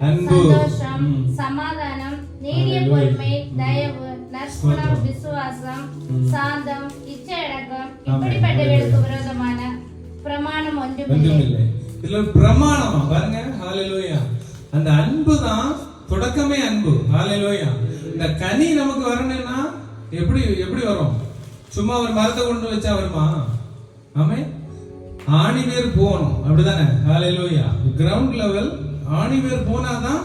அன்பு. சமாதானம் நீடிய. பொறுமை தயவு நற்குணம். விசுவாசம். சாந்தம் இச்சையடக்கம். இப்படிப்பட்டவர்களுக்கு விரோதமான பிரமாணம் ஒன்றுமில்லை. இதுல பிரமாணமா? பாருங்க. ஹalleluya. அந்த அன்பு தான் தொடக்கமே அன்பு. ஹalleluya. இந்த கனி நமக்கு வரணும்னா எப்படி எப்படி வரும்? சும்மா ஒரு மரத்தை கொண்டு வச்சா வருமா? ஆமே ஆணி வேர் போகணும். அப்படிதானே? ஹalleluya. கிரவுண்ட் லெவல் ஆணி வேர் போனாதான்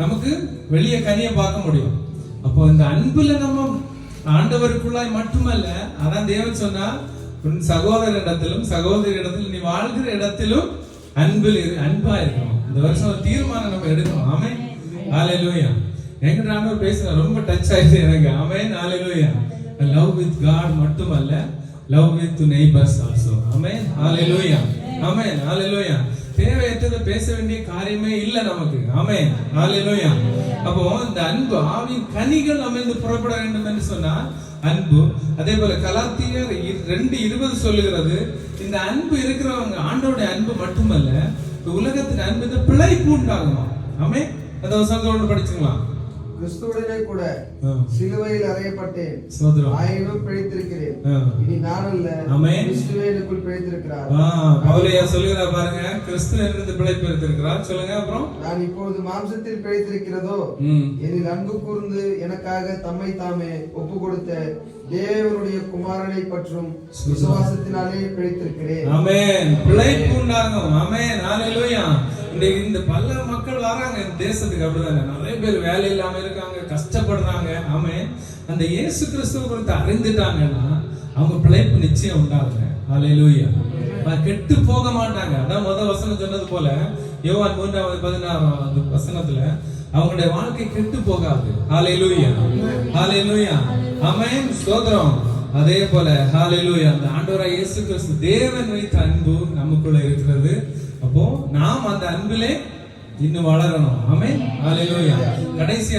நமக்கு வெளியே கனியை பார்க்க முடியும். அப்போ இந்த அன்புல நம்ம ஆண்டவருக்குள்ளாய் மட்டுமல்ல அதான் தேவன் சொன்னா உன் சகோதரிடத்திலும் சகோதரி இடத்திலும் நீ வாழ்கிற இடத்திலும் அன்பில் இரு அன்பா இருக்கணும். இந்த வருஷம் ஒரு தீர்மானம் நம்ம எடுக்கணும். ஆமே ஹalleluya என்கிட்ட ஆண்டவர் பேசுற ரொம்ப டச் ஆயிடுச்சு எனக்கு. ஆமே ஹalleluya லவ் வித் காட் மட்டுமல்ல love with neighbours also amen ஹalleluya ஆமே ஹalleluya தேவையற்றதை பேச வேண்டிய காரியமே இல்ல நமக்கு. ஆமே ஹalleluya அப்போ இந்த அன்பு ஆவின் கனிகள் அமைந்து புறப்பட வேண்டும் என்று சொன்னால் அன்பு அதே போல கலாத்தியர் இ- ரெண்டு இருபது சொல்லுகிறது இந்த அன்பு இருக்கிறவங்க ஆண்டோட அன்பு மட்டுமல்ல உலகத்தின் அன்பு இந்த பிழைப்பு உண்டாகுமா? ஆமே அந்த வசனத்தோடு படிச்சுங்களா கிறிஸ்துவுடனே கூட. சிலுவையில் அறையப்பட்டேன். ஆயினும் பிழைத்திருக்கிறேன். பவுலையா சொல்லுகிறார் பாருங்க. கிறிஸ்து இருந்து பிழைப்பு எடுத்திருக்கிறார் சொல்லுங்க அப்புறம். நான் இப்பொழுது மாம்சத்தில் பிழைத்திருக்கிறதோ எனில் அன்பு கூர்ந்து எனக்காக தம்மை தாமே ஒப்பு கொடுத்த தேவனுடைய குமாரனை பற்றும் விசுவாசத்தினாலே பிழைத்திருக்கிறேன். ஆமென். பிழைப்பு உண்டாகும். ஆமென். ஹalleluya இன்னைக்கு இந்த பல மக்கள் வராங்க. தேசத்துக்கு அப்படிதானே நிறைய பேர் வேலை இல்லாம இருக்காங்க கஷ்டப்படுறாங்க. ஆமென். அந்த இயேசு கிறிஸ்துவ குறித்து அறிந்துட்டாங்கன்னா அவங்க பிழைப்பு நிச்சயம் உண்டாகுங்க. ஹalleluya கெட்டு போக மாட்டாங்க. அதான் முதல் வசனம் சொன்னது போல யோவான் மூன்றாவது பதினாறாவது வசனத்துல அவங்களுடைய வாழ்க்கை கெட்டு போகாது. ஹாலே லூயா ஹாலே லூயா ஆமென் சோதரம் அதே போல ஹalleluya அந்த ஆண்டவராய் இயேசு கிறிஸ்து தேவன் வைத்த அன்பு நமக்குள்ள இருக்கிறது. அப்போ நாம் அந்த அன்பிலே இன்னும் வளரணும். ஆமே ஹாலே லூயா கடைசியா